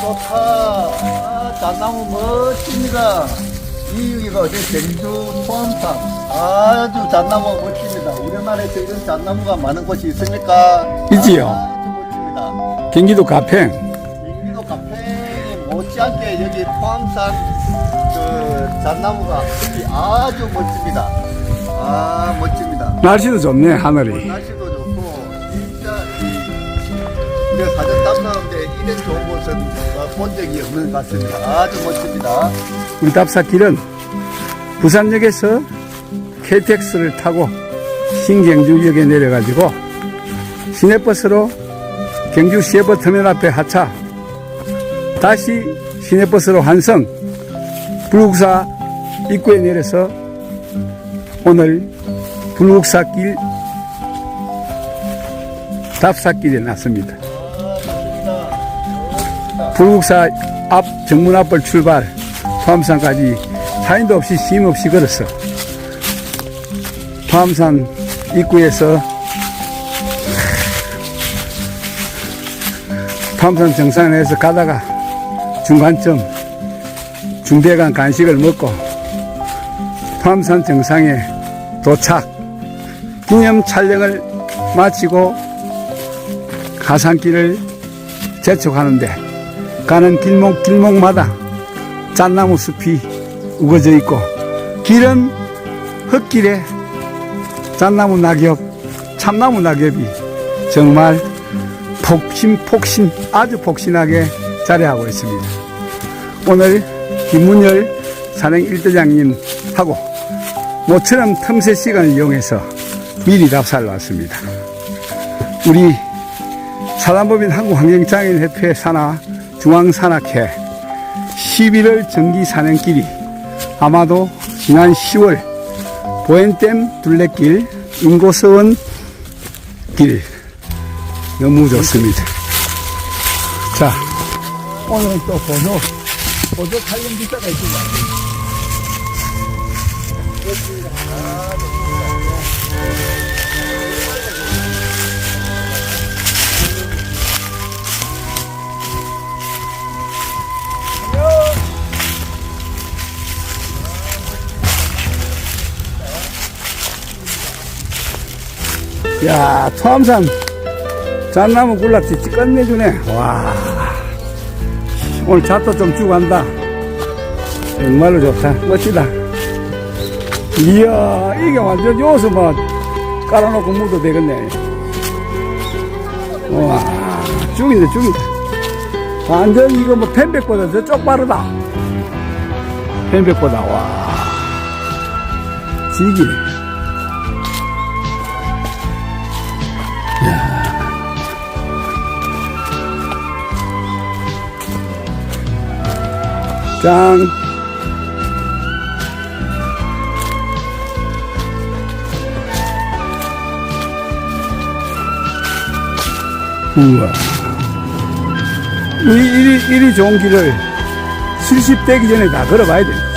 좋다. 아, 잣나무 멋집니다. 이유가 어디 경주 포항산. 아주 잣나무 멋집니다. 우리나라에서 이런 잣나무가 많은 곳이 있습니까? 있지요. 아주 멋집니다. 경기도 가평. 경기도 카페 못지않게 여기 포항산 그 잣나무가 아주 멋집니다. 아, 멋집니다. 날씨도 좋네, 하늘이. 날씨도 이 우리가 사진 담당하는데 이런 좋은 곳은 어, 본 적이 없는 것 같습니다. 아주 멋집니다. 우리 답사길은 부산역에서 KTX를 타고 신경주역에 내려가지고 시내버스로 경주 시외버 터미널 앞에 하차 다시 시내버스로 환성 불국사 입구에 내려서 오늘 불국사길 답사길에 났습니다. 불국사 앞 정문 앞을 출발 포함산까지 사인도 없이 쉼 없이 걸었어. 포함산 입구에서 포함산 정상에서 가다가 중간점 중대간 간식을 먹고 포함산 정상에 도착 기념 촬영을 마치고 가산길을 재촉하는데 가는 길목 길목마다 잣나무 숲이 우거져 있고 길은 흙길에 잣나무 낙엽 참나무 낙엽이 정말 폭신 폭신 아주 폭신하게 자리하고 있습니다. 오늘 김문열 산행 1대장님하고 모처럼 틈새 시간을 이용해서 미리 답사를 왔습니다. 우리 사단법인 한국환경장애인협회 산하 중앙산악회 11월 정기 산행길이 아마도 지난 10월 보엔댐 둘레길 인고서원 길 너무 좋습니다. 자 오늘은 또 보조 보조 촬영 기사가 있습니다. 야, 토암산 잣나무 굴락지 끝내주네. 와. 오늘 잣도 좀 주고 간다. 정말로 좋다. 멋지다. 이야, 이게 완전 요서 뭐 깔아놓고 묻어도 되겠네. 와, 죽이다, 죽이다. 완전 이거 뭐 펜백보다 저쪽 빠르다. 펜백보다, 와. 지기네. 짠. 우와. 이, 이리, 이리 좋은 길을 70대기 전에 다 걸어봐야 돼.